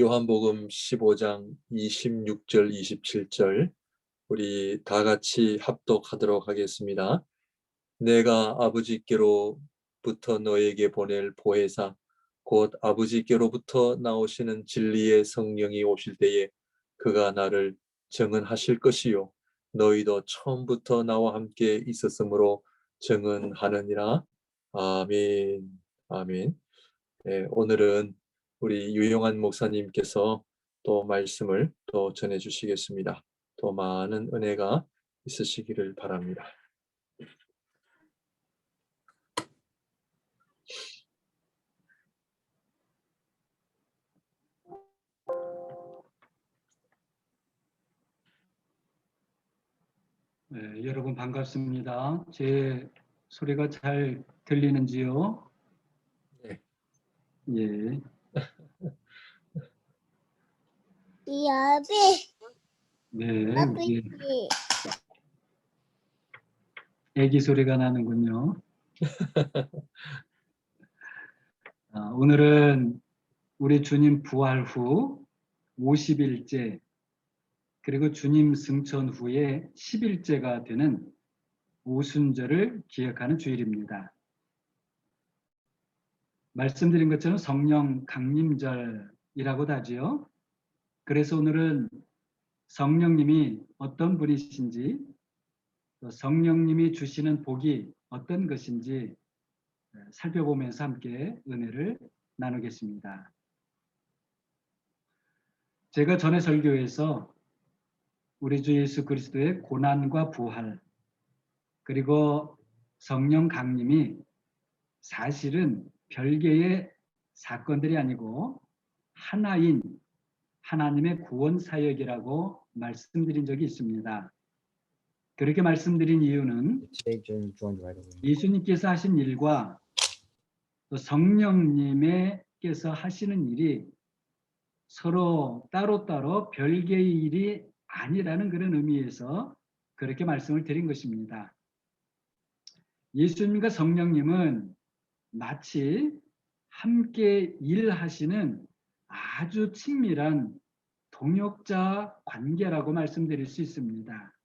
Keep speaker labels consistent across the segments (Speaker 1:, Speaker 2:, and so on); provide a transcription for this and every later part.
Speaker 1: 요한복음 15장 26절 27절 우리 다 같이 합독하도록 하겠습니다. 내가 아버지께로부터 너에게 보낼 보혜사 곧 아버지께로부터 나오시는 진리의 성령이 오실 때에 그가 나를 증언하실 것이요 너희도 처음부터 나와 함께 있었으므로 증언하느니라. 아멘. 아멘. 네, 오늘은 우리 유용한 목사님께서 또 말씀을 또 전해 주시겠습니다. 더 많은 은혜가 있으시기를 바랍니다.
Speaker 2: 네, 여러분 반갑습니다. 제 소리가 잘 들리는지요?
Speaker 1: 네.
Speaker 2: 예.
Speaker 3: 여비,
Speaker 2: 네.
Speaker 3: 아버지,
Speaker 2: 우리 애기 소리가 나는군요. 아, 오늘은 우리 주님 부활 후 50일째 그리고 주님 승천 후에 10일째가 되는 오순절을 기억하는 주일입니다. 말씀드린 것처럼 성령 강림절이라고도 하지요. 그래서 오늘은 성령님이 어떤 분이신지 또 성령님이 주시는 복이 어떤 것인지 살펴보면서 함께 은혜를 나누겠습니다. 제가 전에 설교에서 우리 주 예수 그리스도의 고난과 부활 그리고 성령 강림이 사실은 별개의 사건들이 아니고 하나인 하나님의 구원 사역이라고 말씀드린 적이 있습니다. 그렇게 말씀드린 이유는. 예수님께서 하신 일과 또 성령님께서 하시는 일이 서로 따로따로 별개의 일이 아니라는 그런 의미에서 그렇게 말씀을 드린 것입니다. 예수님과 성령님은 마치 함께 일하시는 아주 친밀한 동역자 관계라고 말씀드릴 수 있습니다.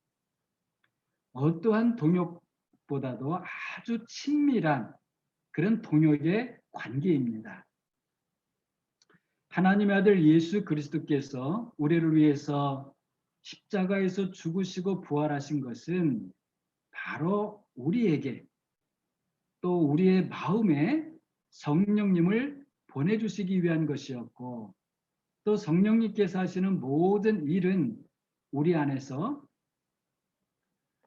Speaker 2: 어떠한 동역보다도 아주 친밀한 그런 동역의 관계입니다. 하나님의 아들 예수 그리스도께서 우리를 위해서 십자가에서 죽으시고 부활하신 것은 바로 우리에게 또 우리의 마음에 성령님을 보내주시기 위한 것이었고 또 성령님께서 하시는 모든 일은 우리 안에서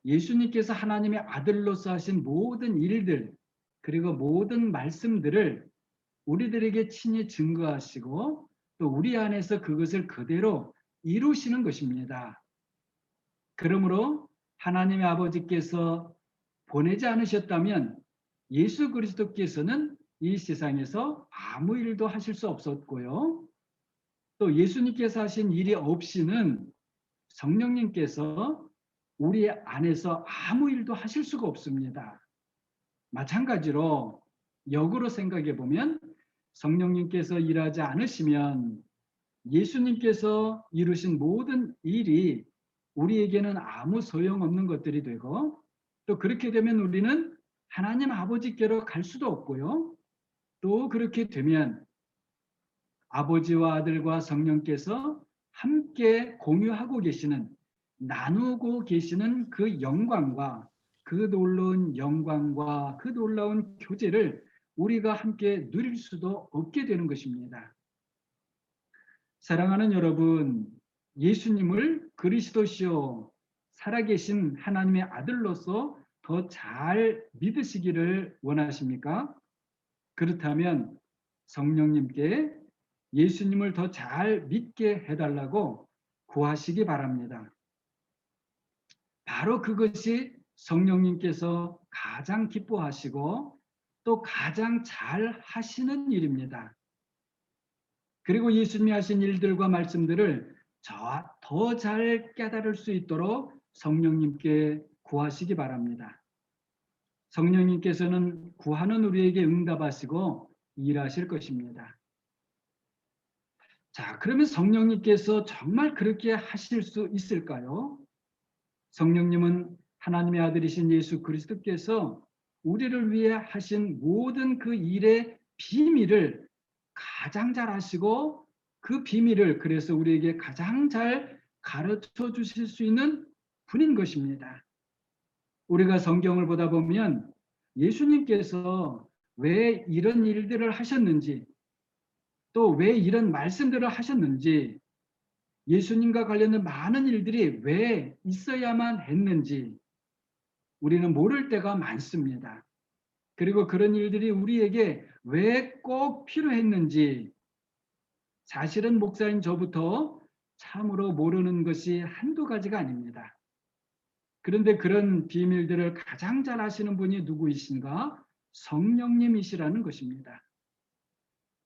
Speaker 2: 예수님께서 하나님의 아들로서 하신 모든 일들 그리고 모든 말씀들을 우리들에게 친히 증거하시고 또 우리 안에서 그것을 그대로 이루시는 것입니다. 그러므로 하나님의 아버지께서 보내지 않으셨다면 예수 그리스도께서는 이 세상에서 아무 일도 하실 수 없었고요. 또 예수님께서 하신 일이 없이는 성령님께서 우리 안에서 아무 일도 하실 수가 없습니다. 마찬가지로 역으로 생각해 보면 성령님께서 일하지 않으시면 예수님께서 이루신 모든 일이 우리에게는 아무 소용없는 것들이 되고 또 그렇게 되면 우리는 하나님 아버지께로 갈 수도 없고요. 또 그렇게 되면 아버지와 아들과 성령께서 함께 공유하고 계시는 나누고 계시는 그 영광과 그 놀라운 영광과 그 놀라운 교제를 우리가 함께 누릴 수도 없게 되는 것입니다. 사랑하는 여러분, 예수님을 그리스도시요 살아계신 하나님의 아들로서 더 잘 믿으시기를 원하십니까? 그렇다면 성령님께 예수님을 더 잘 믿게 해달라고 구하시기 바랍니다. 바로 그것이 성령님께서 가장 기뻐하시고 또 가장 잘 하시는 일입니다. 그리고 예수님이 하신 일들과 말씀들을 더 잘 깨달을 수 있도록 성령님께 구하시기 바랍니다. 성령님께서는 구하는 우리에게 응답하시고 일하실 것입니다. 자, 그러면 성령님께서 정말 그렇게 하실 수 있을까요? 성령님은 하나님의 아들이신 예수 그리스도께서 우리를 위해 하신 모든 그 일의 비밀을 가장 잘 아시고 그 비밀을 그래서 우리에게 가장 잘 가르쳐 주실 수 있는 분인 것입니다. 우리가 성경을 보다 보면 예수님께서 왜 이런 일들을 하셨는지 또 왜 이런 말씀들을 하셨는지 예수님과 관련된 많은 일들이 왜 있어야만 했는지 우리는 모를 때가 많습니다. 그리고 그런 일들이 우리에게 왜 꼭 필요했는지 사실은 목사인 저부터 참으로 모르는 것이 한두 가지가 아닙니다. 그런데 그런 비밀들을 가장 잘 아시는 분이 누구이신가? 성령님이시라는 것입니다.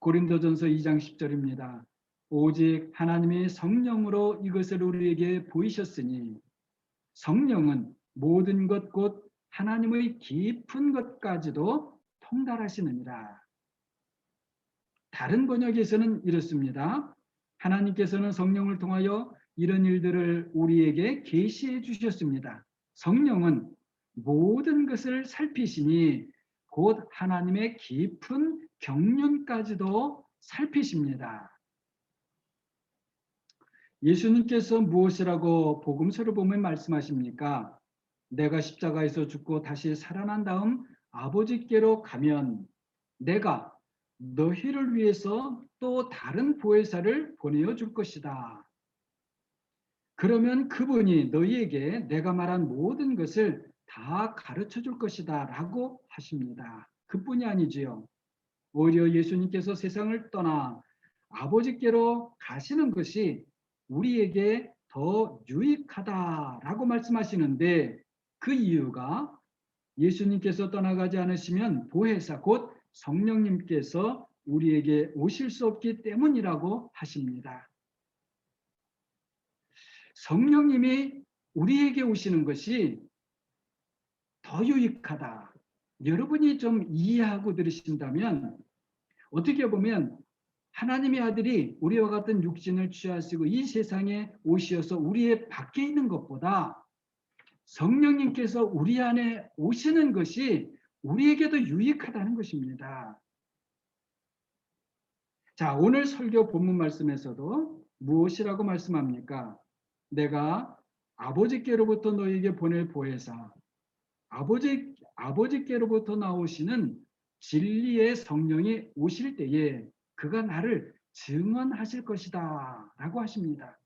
Speaker 2: 고린도전서 2장 10절입니다. 오직 하나님이 성령으로 이것을 우리에게 보이셨으니 성령은 모든 것 곧 하나님의 깊은 것까지도 통달하시느니라. 다른 번역에서는 이렇습니다. 하나님께서는 성령을 통하여 이런 일들을 우리에게 계시해 주셨습니다. 성령은 모든 것을 살피시니 곧 하나님의 깊은 경륜까지도 살피십니다. 예수님께서 무엇이라고 복음서를 보면 말씀하십니까? 내가 십자가에서 죽고 다시 살아난 다음 아버지께로 가면 내가 너희를 위해서 또 다른 보혜사를 보내어 줄 것이다. 그러면 그분이 너희에게 내가 말한 모든 것을 다 가르쳐 줄 것이다 라고 하십니다. 그뿐이 아니지요. 오히려 예수님께서 세상을 떠나 아버지께로 가시는 것이 우리에게 더 유익하다라고 말씀하시는데 그 이유가 예수님께서 떠나가지 않으시면 보혜사 곧 성령님께서 우리에게 오실 수 없기 때문이라고 하십니다. 성령님이 우리에게 오시는 것이 더 유익하다. 여러분이 좀 이해하고 들으신다면 어떻게 보면 하나님의 아들이 우리와 같은 육신을 취하시고 이 세상에 오시어서 우리의 밖에 있는 것보다 성령님께서 우리 안에 오시는 것이 우리에게도 유익하다는 것입니다. 자, 오늘 설교 본문 말씀에서도 무엇이라고 말씀합니까? 내가 아버지께로부터 너에게 보낼 보혜사, 아버지 아버지께로부터 나오시는 진리의 성령이 오실 때에 그가 나를 증언하실 것이다 라고 하십니다.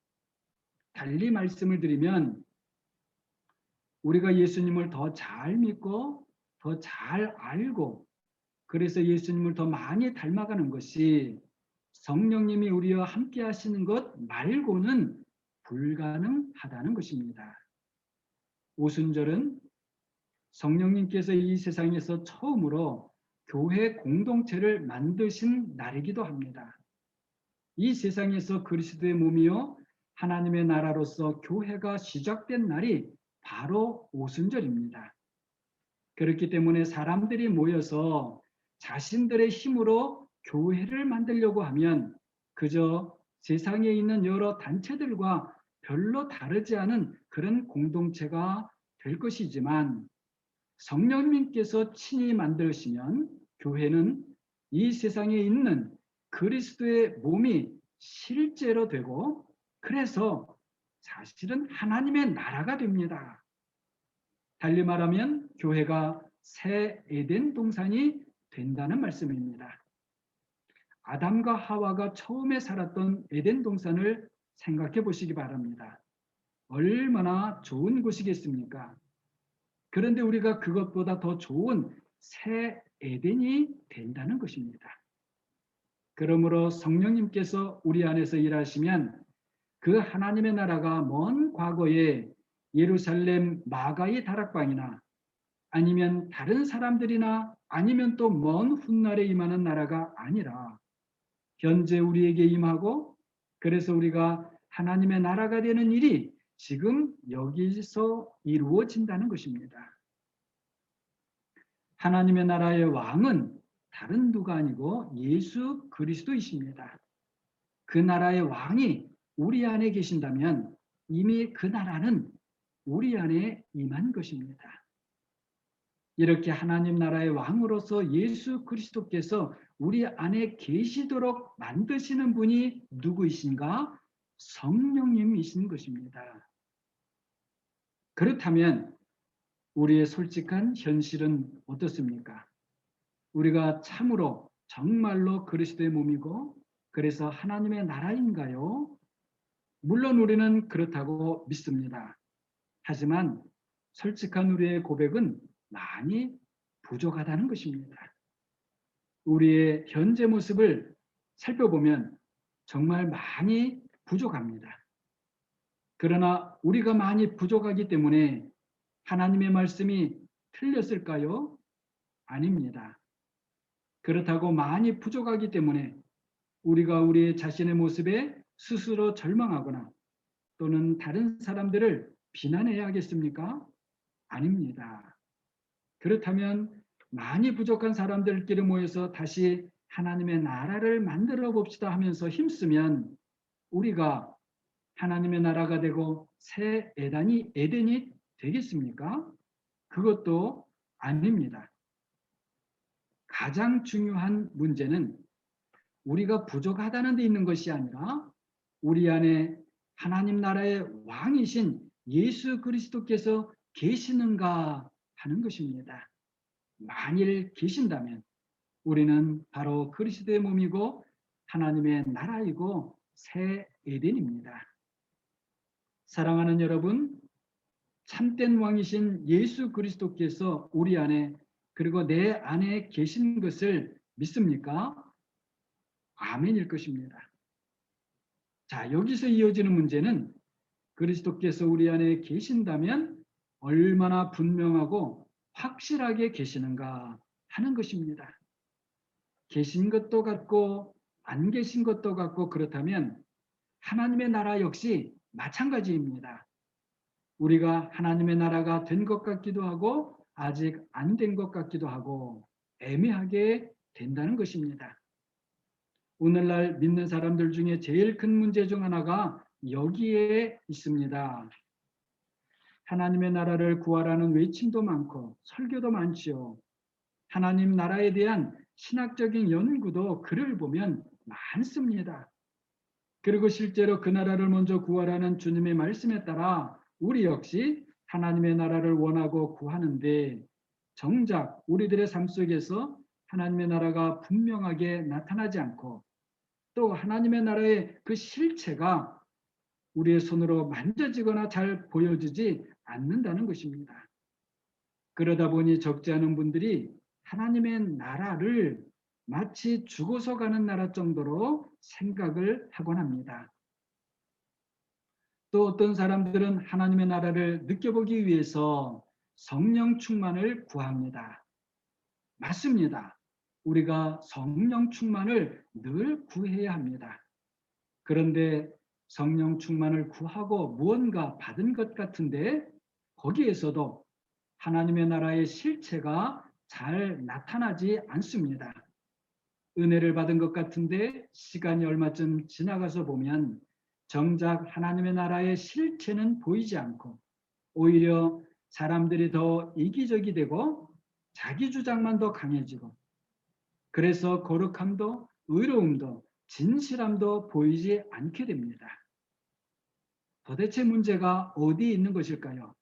Speaker 2: 달리 말씀을 드리면 우리가 예수님을 더 잘 믿고 더 잘 알고 그래서 예수님을 더 많이 닮아가는 것이 성령님이 우리와 함께 하시는 것 말고는 불가능하다는 것입니다. 오순절은 성령님께서 이 세상에서 처음으로 교회 공동체를 만드신 날이기도 합니다. 이 세상에서 그리스도의 몸이요 하나님의 나라로서 교회가 시작된 날이 바로 오순절입니다. 그렇기 때문에 사람들이 모여서 자신들의 힘으로 교회를 만들려고 하면 그저 세상에 있는 여러 단체들과 별로 다르지 않은 그런 공동체가 될 것이지만 성령님께서 친히 만드시면 교회는 이 세상에 있는 그리스도의 몸이 실제로 되고 그래서 사실은 하나님의 나라가 됩니다. 달리 말하면 교회가 새 에덴 동산이 된다는 말씀입니다. 아담과 하와가 처음에 살았던 에덴 동산을 생각해 보시기 바랍니다. 얼마나 좋은 곳이겠습니까? 그런데 우리가 그것보다 더 좋은 새 에덴이 된다는 것입니다. 그러므로 성령님께서 우리 안에서 일하시면 그 하나님의 나라가 먼 과거에 예루살렘 마가의 다락방이나 아니면 다른 사람들이나 아니면 또 먼 훗날에 임하는 나라가 아니라 현재 우리에게 임하고 그래서 우리가 하나님의 나라가 되는 일이 지금 여기서 이루어진다는 것입니다. 하나님의 나라의 왕은 다른 누가 아니고 예수 그리스도이십니다. 그 나라의 왕이 우리 안에 계신다면 이미 그 나라는 우리 안에 임한 것입니다. 이렇게 하나님 나라의 왕으로서 예수 그리스도께서 우리 안에 계시도록 만드시는 분이 누구이신가? 성령님이신 것입니다. 그렇다면 우리의 솔직한 현실은 어떻습니까? 우리가 참으로 정말로 그리스도의 몸이고 그래서 하나님의 나라인가요? 물론 우리는 그렇다고 믿습니다. 하지만 솔직한 우리의 고백은 많이 부족하다는 것입니다. 우리의 현재 모습을 살펴보면 정말 많이 부족합니다. 그러나 우리가 많이 부족하기 때문에 하나님의 말씀이 틀렸을까요? 아닙니다. 그렇다고 많이 부족하기 때문에 우리가 우리 자신의 모습에 스스로 절망하거나 또는 다른 사람들을 비난해야 하겠습니까? 아닙니다. 그렇다면 많이 부족한 사람들끼리 모여서 다시 하나님의 나라를 만들어 봅시다 하면서 힘쓰면 우리가 하나님의 나라가 되고 새 에단이 에덴이 되겠습니까? 그것도 아닙니다. 가장 중요한 문제는 우리가 부족하다는 데 있는 것이 아니라 우리 안에 하나님 나라의 왕이신 예수 그리스도께서 계시는가 하는 것입니다. 만일 계신다면 우리는 바로 그리스도의 몸이고 하나님의 나라이고 새 에덴입니다. 사랑하는 여러분, 참된 왕이신 예수 그리스도께서 우리 안에 그리고 내 안에 계신 것을 믿습니까? 아멘일 것입니다. 자, 여기서 이어지는 문제는 그리스도께서 우리 안에 계신다면 얼마나 분명하고 확실하게 계시는가 하는 것입니다. 계신 것도 같고 안 계신 것도 같고 그렇다면 하나님의 나라 역시 마찬가지입니다. 우리가 하나님의 나라가 된 것 같기도 하고 아직 안 된 것 같기도 하고 애매하게 된다는 것입니다. 오늘날 믿는 사람들 중에 제일 큰 문제 중 하나가 여기에 있습니다. 하나님의 나라를 구하라는 외침도 많고 설교도 많지요. 하나님 나라에 대한 신학적인 연구도 글을 보면 많습니다. 그리고 실제로 그 나라를 먼저 구하라는 주님의 말씀에 따라 우리 역시 하나님의 나라를 원하고 구하는데 정작 우리들의 삶 속에서 하나님의 나라가 분명하게 나타나지 않고 또 하나님의 나라의 그 실체가 우리의 손으로 만져지거나 잘 보여지지 않는다는 것입니다. 그러다 보니 적지 않은 분들이 하나님의 나라를 마치 죽어서 가는 나라 정도로 생각을 하곤 합니다. 또 어떤 사람들은 하나님의 나라를 느껴보기 위해서 성령 충만을 구합니다. 맞습니다. 우리가 성령 충만을 늘 구해야 합니다. 그런데 성령 충만을 구하고 무언가 받은 것 같은데 거기에서도 하나님의 나라의 실체가 잘 나타나지 않습니다. 은혜를 받은 것 같은데 시간이 얼마쯤 지나가서 보면 정작 하나님의 나라의 실체는 보이지 않고 오히려 사람들이 더 이기적이 되고 자기 주장만 더 강해지고 그래서 거룩함도 의로움도 진실함도 보이지 않게 됩니다. 도대체 문제가 어디에 있는 것일까요?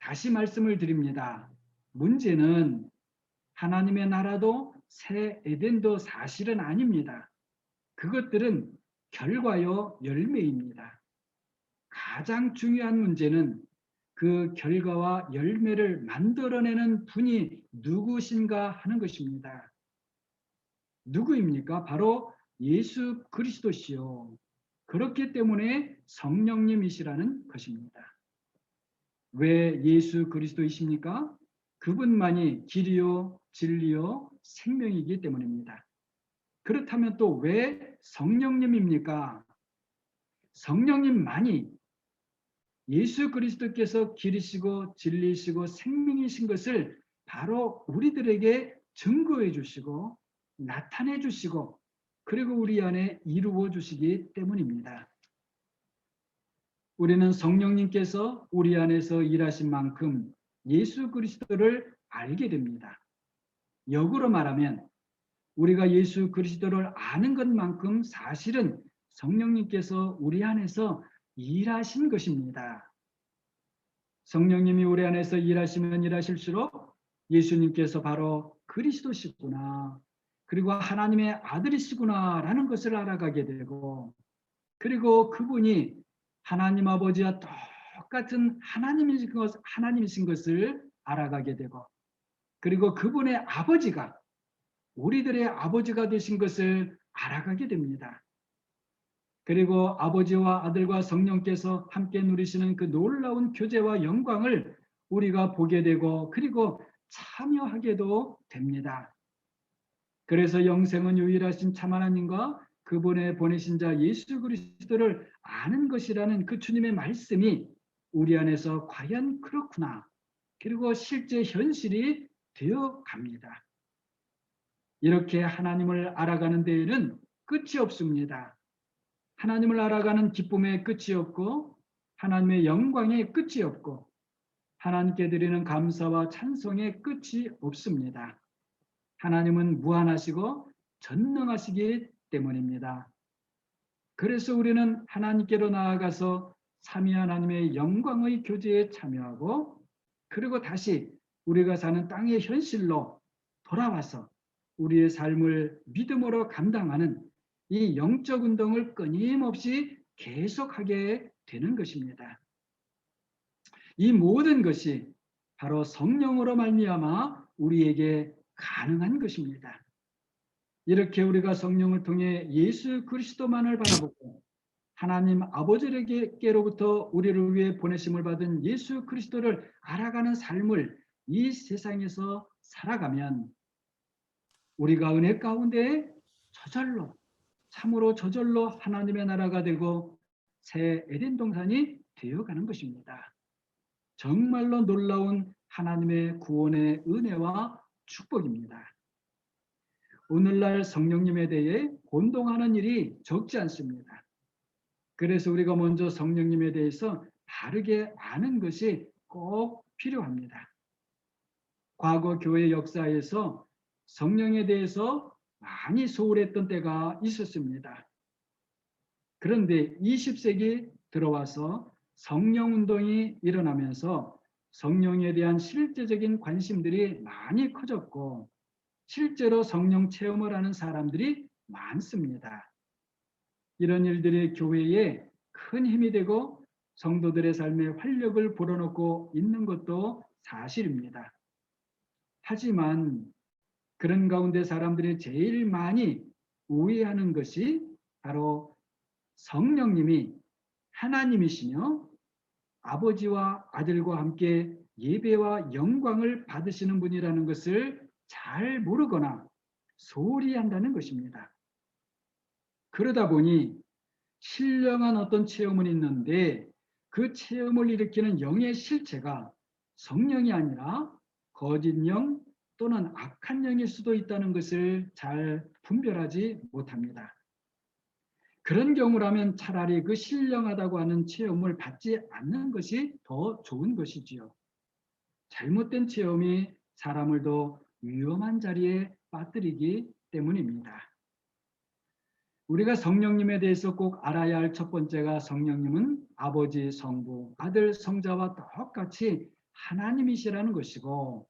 Speaker 2: 다시 말씀을 드립니다. 문제는 하나님의 나라도 새 에덴도 사실은 아닙니다. 그것들은 결과요 열매입니다. 가장 중요한 문제는 그 결과와 열매를 만들어내는 분이 누구신가 하는 것입니다. 누구입니까? 바로 예수 그리스도시요. 그렇기 때문에 성령님이시라는 것입니다. 왜 예수 그리스도이십니까? 그분만이 길이요, 진리요, 생명이기 때문입니다. 그렇다면 또 왜 성령님입니까? 성령님만이 예수 그리스도께서 길이시고 진리시고 생명이신 것을 바로 우리들에게 증거해 주시고 나타내 주시고 그리고 우리 안에 이루어 주시기 때문입니다. 우리는 성령님께서 우리 안에서 일하신 만큼 예수 그리스도를 알게 됩니다. 역으로 말하면 우리가 예수 그리스도를 아는 것만큼 사실은 성령님께서 우리 안에서 일하신 것입니다. 성령님이 우리 안에서 일하시면 일하실수록 예수님께서 바로 그리스도시구나. 그리고 하나님의 아들이시구나라는 것을 알아가게 되고 그리고 그분이 하나님 아버지와 똑같은 하나님이신, 것을 알아가게 되고 그리고 그분의 아버지가 우리들의 아버지가 되신 것을 알아가게 됩니다. 그리고 아버지와 아들과 성령께서 함께 누리시는 그 놀라운 교제와 영광을 우리가 보게 되고 그리고 참여하게도 됩니다. 그래서 영생은 유일하신 참 하나님과 그분의 보내신 자 예수 그리스도를 아는 것이라는 그 주님의 말씀이 우리 안에서 과연 그렇구나. 그리고 실제 현실이 되어 갑니다. 이렇게 하나님을 알아가는 데에는 끝이 없습니다. 하나님을 알아가는 기쁨의 끝이 없고 하나님의 영광의 끝이 없고 하나님께 드리는 감사와 찬송의 끝이 없습니다. 하나님은 무한하시고 전능하시기 때문입니다. 그래서 우리는 하나님께로 나아가서 삼위 하나님의 영광의 교제에 참여하고 그리고 다시 우리가 사는 땅의 현실로 돌아와서 우리의 삶을 믿음으로 감당하는 이 영적 운동을 끊임없이 계속하게 되는 것입니다. 이 모든 것이 바로 성령으로 말미암아 우리에게 가능한 것입니다. 이렇게 우리가 성령을 통해 예수 그리스도만을 바라보고 하나님 아버지에게로부터 우리를 위해 보내심을 받은 예수 그리스도를 알아가는 삶을 이 세상에서 살아가면 우리가 은혜 가운데 저절로 참으로 저절로 하나님의 나라가 되고 새 에덴 동산이 되어가는 것입니다. 정말로 놀라운 하나님의 구원의 은혜와 축복입니다. 오늘날 성령님에 대해 혼동하는 일이 적지 않습니다. 그래서 우리가 먼저 성령님에 대해서 바르게 아는 것이 꼭 필요합니다. 과거 교회 역사에서 성령에 대해서 많이 소홀했던 때가 있었습니다. 그런데 20세기 들어와서 성령 운동이 일어나면서 성령에 대한 실제적인 관심들이 많이 커졌고 실제로 성령 체험을 하는 사람들이 많습니다. 이런 일들이 교회에 큰 힘이 되고 성도들의 삶에 활력을 불어넣고 있는 것도 사실입니다. 하지만 그런 가운데 사람들이 제일 많이 오해하는 것이 바로 성령님이 하나님이시며 아버지와 아들과 함께 예배와 영광을 받으시는 분이라는 것을 잘 모르거나 소홀히 한다는 것입니다. 그러다 보니 신령한 어떤 체험은 있는데 그 체험을 일으키는 영의 실체가 성령이 아니라 거짓 영 또는 악한 영일 수도 있다는 것을 잘 분별하지 못합니다. 그런 경우라면 차라리 그 신령하다고 하는 체험을 받지 않는 것이 더 좋은 것이지요. 잘못된 체험이 사람을 더 위험한 자리에 빠뜨리기 때문입니다. 우리가 성령님에 대해서 꼭 알아야 할 첫 번째가 성령님은 아버지, 성부, 아들, 성자와 똑같이 하나님이시라는 것이고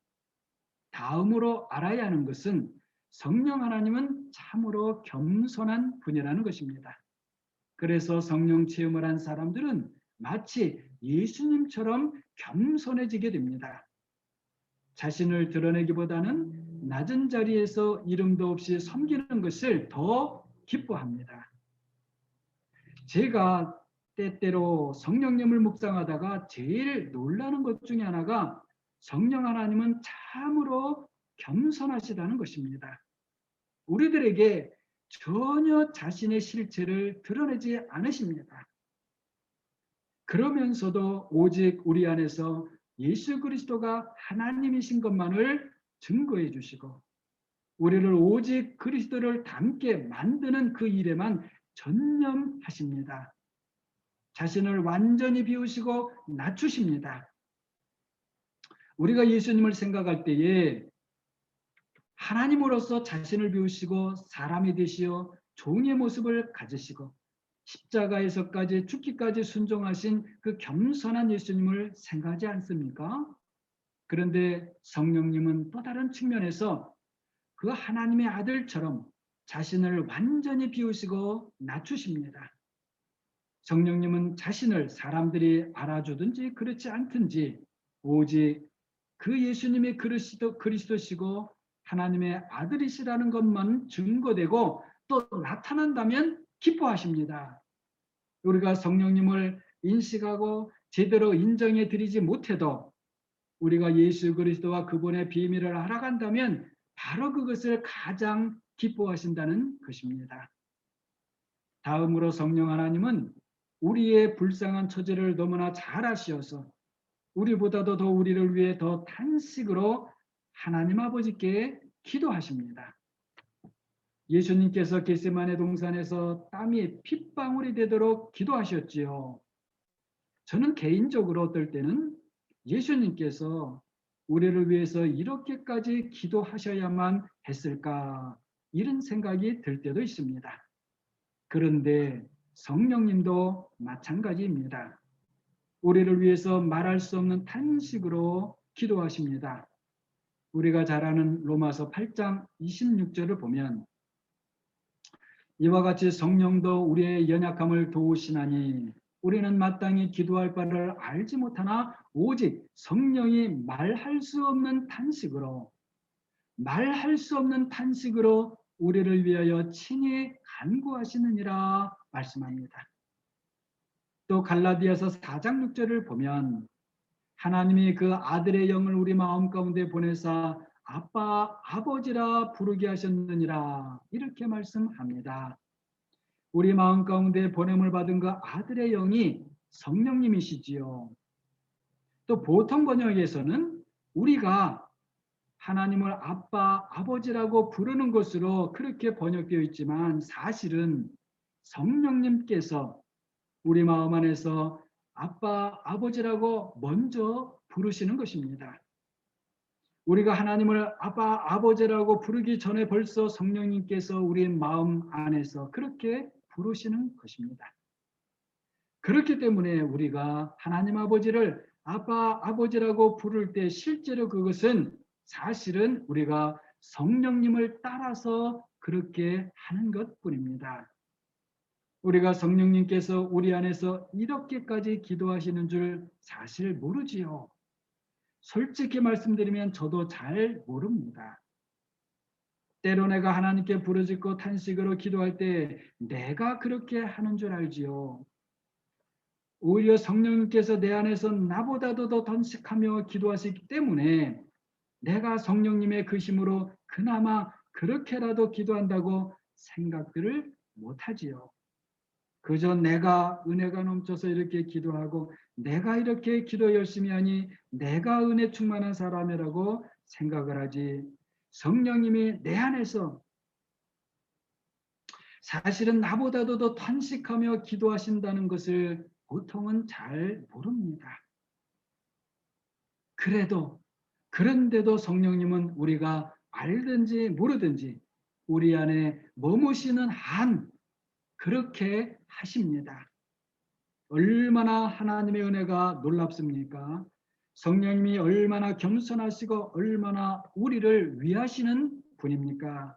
Speaker 2: 다음으로 알아야 하는 것은 성령 하나님은 참으로 겸손한 분이라는 것입니다. 그래서 성령 체험을 한 사람들은 마치 예수님처럼 겸손해지게 됩니다. 자신을 드러내기보다는 낮은 자리에서 이름도 없이 섬기는 것을 더 기뻐합니다. 제가 때때로 성령님을 묵상하다가 제일 놀라는 것 중에 하나가 성령 하나님은 참으로 겸손하시다는 것입니다. 우리들에게 전혀 자신의 실체를 드러내지 않으십니다. 그러면서도 오직 우리 안에서 예수 그리스도가 하나님이신 것만을 증거해 주시고 우리를 오직 그리스도를 닮게 만드는 그 일에만 전념하십니다. 자신을 완전히 비우시고 낮추십니다. 우리가 예수님을 생각할 때에 하나님으로서 자신을 비우시고 사람이 되시어 종의 모습을 가지시고 십자가에서까지 죽기까지 순종하신 그 겸손한 예수님을 생각하지 않습니까? 그런데 성령님은 또 다른 측면에서 그 하나님의 아들처럼 자신을 완전히 비우시고 낮추십니다. 성령님은 자신을 사람들이 알아주든지 그렇지 않든지 오직 그 예수님이 그리스도, 그리스도시고 하나님의 아들이시라는 것만 증거되고 또 나타난다면 기뻐하십니다. 우리가 성령님을 인식하고 제대로 인정해 드리지 못해도 우리가 예수 그리스도와 그분의 비밀을 알아간다면 바로 그것을 가장 기뻐하신다는 것입니다. 다음으로 성령 하나님은 우리의 불쌍한 처지를 너무나 잘 아시어서 우리보다도 더 우리를 위해 더 탄식으로 하나님 아버지께 기도하십니다. 예수님께서 겟세마네 동산에서 땀이 핏방울이 되도록 기도하셨지요. 저는 개인적으로 어떨 때는 예수님께서 우리를 위해서 이렇게까지 기도하셔야만 했을까 이런 생각이 들 때도 있습니다. 그런데 성령님도 마찬가지입니다. 우리를 위해서 말할 수 없는 탄식으로 기도하십니다. 우리가 잘 아는 로마서 8장 26절을 보면 이와 같이 성령도 우리의 연약함을 도우시나니 우리는 마땅히 기도할 바를 알지 못하나 오직 성령이 말할 수 없는 탄식으로 말할 수 없는 탄식으로 우리를 위하여 친히 간구하시느니라 말씀합니다. 또 갈라디아서 4장 6절을 보면 하나님이 그 아들의 영을 우리 마음 가운데 보내사 아빠 아버지라 부르게 하셨느니라 이렇게 말씀합니다. 우리 마음 가운데 보냄을 받은 그 아들의 영이 성령님이시지요. 또 보통 번역에서는 우리가 하나님을 아빠, 아버지라고 부르는 것으로 그렇게 번역되어 있지만 사실은 성령님께서 우리 마음 안에서 아빠, 아버지라고 먼저 부르시는 것입니다. 우리가 하나님을 아빠, 아버지라고 부르기 전에 벌써 성령님께서 우리 마음 안에서 그렇게 부르시는 것입니다. 그렇기 때문에 우리가 하나님 아버지를 아빠, 아버지라고 부를 때 실제로 그것은 사실은 우리가 성령님을 따라서 그렇게 하는 것 뿐입니다. 우리가 성령님께서 우리 안에서 이렇게까지 기도하시는 줄 사실 모르지요. 솔직히 말씀드리면 저도 잘 모릅니다. 때로 내가 하나님께 부르짖고 탄식으로 기도할 때 내가 그렇게 하는 줄 알지요. 오히려 성령님께서 내 안에서 나보다도 더 던식하며 기도하시기 때문에 내가 성령님의 그 힘으로 그나마 그렇게라도 기도한다고 생각들을 못하지요. 그저 내가 은혜가 넘쳐서 이렇게 기도하고 내가 이렇게 기도 열심히 하니 내가 은혜 충만한 사람이라고 생각을 하지 성령님이 내 안에서 사실은 나보다도 더 탄식하며 기도하신다는 것을 보통은 잘 모릅니다. 그래도 그런데도 성령님은 우리가 알든지 모르든지 우리 안에 머무시는 한 그렇게 하십니다. 얼마나 하나님의 은혜가 놀랍습니까? 성령님이 얼마나 겸손하시고 얼마나 우리를 위하시는 분입니까?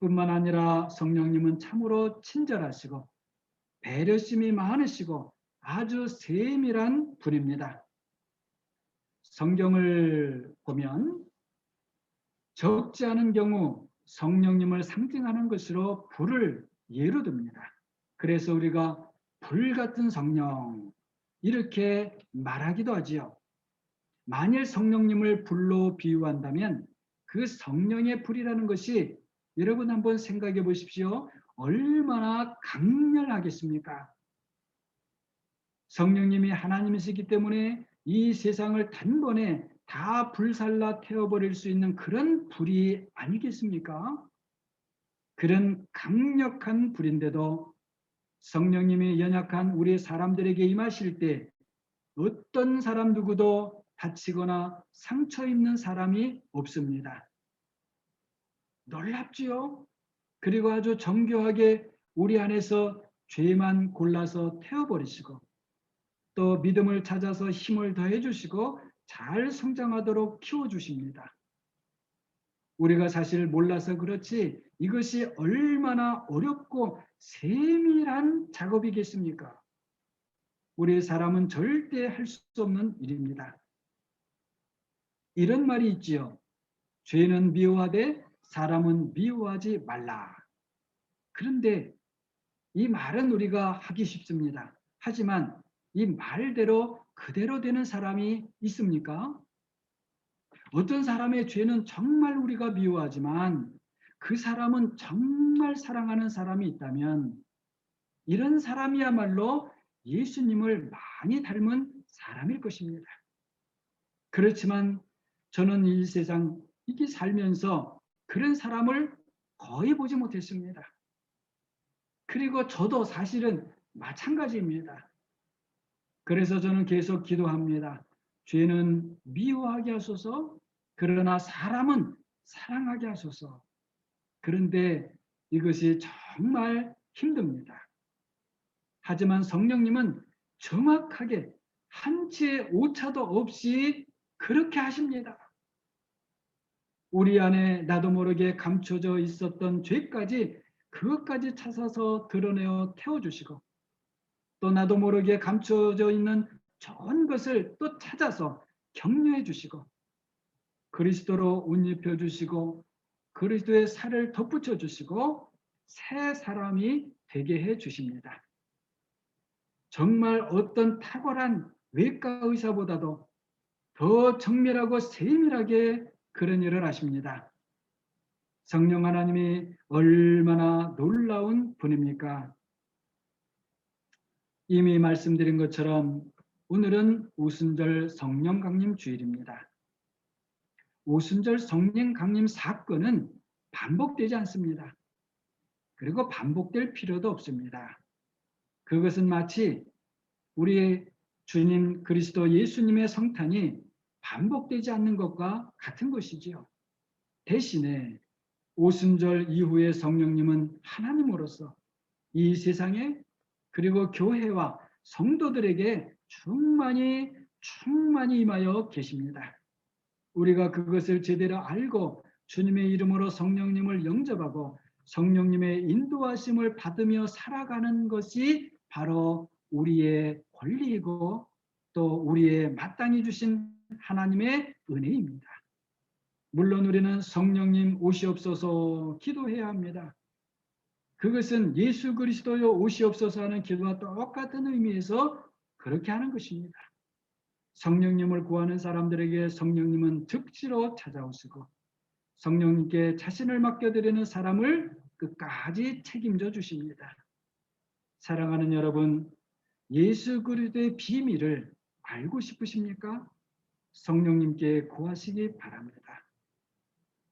Speaker 2: 뿐만 아니라 성령님은 참으로 친절하시고 배려심이 많으시고 아주 세밀한 분입니다. 성경을 보면 적지 않은 경우 성령님을 상징하는 것으로 불을 예로 듭니다. 그래서 우리가 불 같은 성령 이렇게 말하기도 하지요. 만일 성령님을 불로 비유한다면 그 성령의 불이라는 것이 여러분 한번 생각해 보십시오. 얼마나 강렬하겠습니까? 성령님이 하나님이시기 때문에 이 세상을 단번에 다 불살라 태워버릴 수 있는 그런 불이 아니겠습니까? 그런 강력한 불인데도 성령님이 연약한 우리 사람들에게 임하실 때 어떤 사람 누구도 다치거나 상처 입는 사람이 없습니다. 놀랍지요? 그리고 아주 정교하게 우리 안에서 죄만 골라서 태워버리시고 또 믿음을 찾아서 힘을 더해 주시고 잘 성장하도록 키워 주십니다. 우리가 사실 몰라서 그렇지 이것이 얼마나 어렵고 세밀한 작업이겠습니까? 우리 사람은 절대 할 수 없는 일입니다. 이런 말이 있지요. 죄는 미워하되 사람은 미워하지 말라. 그런데 이 말은 우리가 하기 쉽습니다. 하지만 이 말대로 그대로 되는 사람이 있습니까? 어떤 사람의 죄는 정말 우리가 미워하지만 그 사람은 정말 사랑하는 사람이 있다면 이런 사람이야말로 예수님을 많이 닮은 사람일 것입니다. 그렇지만 저는 이 세상 이게 살면서 그런 사람을 거의 보지 못했습니다. 그리고 저도 사실은 마찬가지입니다. 그래서 저는 계속 기도합니다. 죄는 미워하게 하소서, 그러나 사람은 사랑하게 하소서. 그런데 이것이 정말 힘듭니다. 하지만 성령님은 정확하게 한치의 오차도 없이 그렇게 하십니다. 우리 안에 나도 모르게 감춰져 있었던 죄까지 그것까지 찾아서 드러내어 태워주시고 또 나도 모르게 감춰져 있는 좋은 것을 또 찾아서 격려해 주시고 그리스도로 옷 입혀 주시고 그리스도의 살을 덧붙여 주시고 새 사람이 되게 해 주십니다. 정말 어떤 탁월한 외과 의사보다도 더 정밀하고 세밀하게 그런 일을 하십니다. 성령 하나님이 얼마나 놀라운 분입니까? 이미 말씀드린 것처럼 오늘은 오순절 성령 강림 주일입니다. 오순절 성령 강림 사건은 반복되지 않습니다. 그리고 반복될 필요도 없습니다. 그것은 마치 우리 주님 그리스도 예수님의 성탄이 반복되지 않는 것과 같은 것이지요. 대신에 오순절 이후에 성령님은 하나님으로서 이 세상에 그리고 교회와 성도들에게 충만히 충만히 임하여 계십니다. 우리가 그것을 제대로 알고 주님의 이름으로 성령님을 영접하고 성령님의 인도하심을 받으며 살아가는 것이 바로 우리의 권리이고 또 우리의 마땅히 주신 하나님의 은혜입니다. 물론 우리는 성령님 오시옵소서 기도해야 합니다. 그것은 예수 그리스도여 오시옵소서 하는 기도와 똑같은 의미에서 그렇게 하는 것입니다. 성령님을 구하는 사람들에게 성령님은 즉시로 찾아오시고 성령님께 자신을 맡겨드리는 사람을 끝까지 책임져 주십니다. 사랑하는 여러분, 예수 그리스도의 비밀을 알고 싶으십니까? 성령님께 구하시기 바랍니다.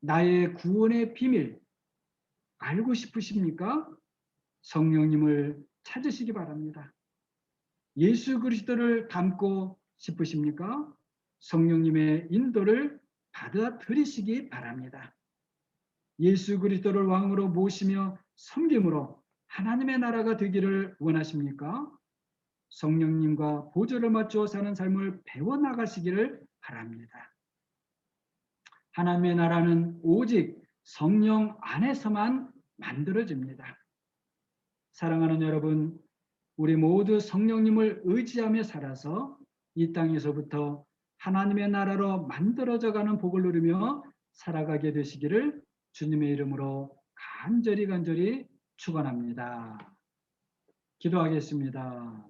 Speaker 2: 나의 구원의 비밀 알고 싶으십니까? 성령님을 찾으시기 바랍니다. 예수 그리스도를 닮고 싶으십니까? 성령님의 인도를 받아들이시기 바랍니다. 예수 그리스도를 왕으로 모시며 섬김으로 하나님의 나라가 되기를 원하십니까? 성령님과 보조를 맞추어 사는 삶을 배워 나가시기를 바랍니다. 하나님의 나라는 오직 성령 안에서만 만들어집니다. 사랑하는 여러분, 우리 모두 성령님을 의지하며 살아서 이 땅에서부터 하나님의 나라로 만들어져 가는 복을 누리며 살아가게 되시기를 주님의 이름으로 간절히 간절히 축원합니다. 기도하겠습니다.